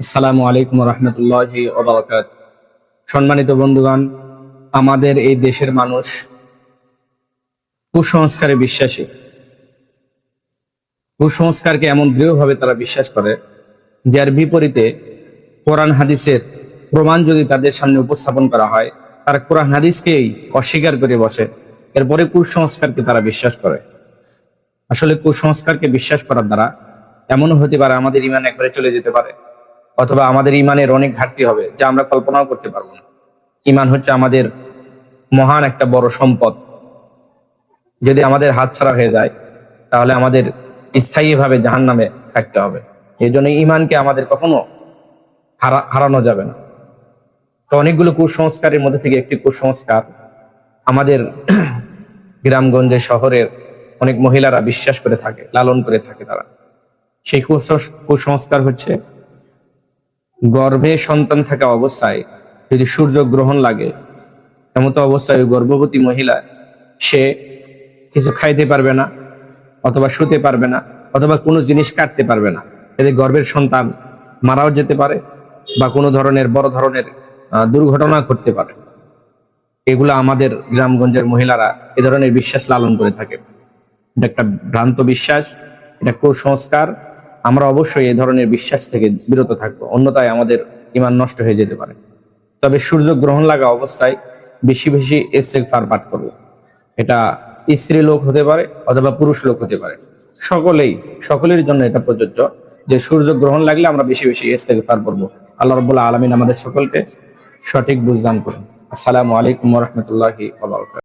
আসসালামু আলাইকুম রহমতুল্লাহ ওবরাকাত। সম্মানিত বন্ধুগণ, আমাদের এই দেশের মানুষ কুসংস্কারে বিশ্বাসী। কুসংস্কারকে এমন দৃঢ়ভাবে তারা বিশ্বাস করে, যার বিপরীতে কোরআন হাদিসের প্রমাণ যদি তাদের সামনে উপস্থাপন করা হয়, তারা কোরআন হাদিসকেই অস্বীকার করে বসে। এরপরে কুসংস্কারকে তারা বিশ্বাস করে। আসলে কুসংস্কারকে বিশ্বাস করার দ্বারা এমনও হতে পারে আমাদের ইমান একবারে চলে যেতে পারে। অথবা আমাদের ইমানের অনেক ঘাটতি হবে, যা আমরা কল্পনাও করতে পারব না। ইমান হচ্ছে আমাদের মহান একটা বড় সম্পদ। যদি আমাদের হাতছাড়া হয়ে যায়, তাহলে আমাদের স্থায়ীভাবে জাহান নামে থাকতে হবে। এই জন্য ইমানকে আমাদের কখনো হারা, হারানো যাবে না। তো অনেকগুলো কুসংস্কারের মধ্যে থেকে একটি কুসংস্কার, আমাদের গ্রামগঞ্জে শহরের অনেক মহিলারা বিশ্বাস করে থাকে, লালন করে থাকে তারা। সেই কুসংস্কার হচ্ছে গর্ভে সন্তান থাকা অবস্থায় যদি সূর্য গ্রহণ লাগে, এমতো অবস্থায় গর্ভবতী মহিলা, সে কিছু খাইতে পারবে না, অথবা শুতে পারবে না, অথবা কোনো জিনিস কাটতে পারবে না। এতে গর্ভের সন্তান মারাও যেতে পারে বা কোনো ধরনের, বড় ধরনের দুর্ঘটনা ঘটতে পারে। এগুলো আমাদের গ্রামগঞ্জের মহিলারা এ ধরনের বিশ্বাস লালন করে থাকে। এটা একটা ভ্রান্ত বিশ্বাস, এটা কুসংস্কার আমরা অবশ্যই এই ধরনের বিশ্বাস থেকে বিরত থাকব। অন্যথায় আমাদের ইমান নষ্ট হয়ে যেতে পারে। তবে সূর্য গ্রহণ লাগা অবস্থায় বেশি বেশি ইস্তেগফার পাঠ করব। এটা স্ত্রী লোক হতে পারে অথবা পুরুষ লোক হতে পারে। সকলেই, সকলের জন্য এটা প্রযোজ্য যে সূর্য গ্রহণ লাগলে আমরা বেশি বেশি ইস্তেগফার করব আল্লাহ রবুল্লাহ আলমিন আমাদের সকলকে সঠিক বুঝদান করুন। আসসালামু আলাইকুম রহমতুল্লাহি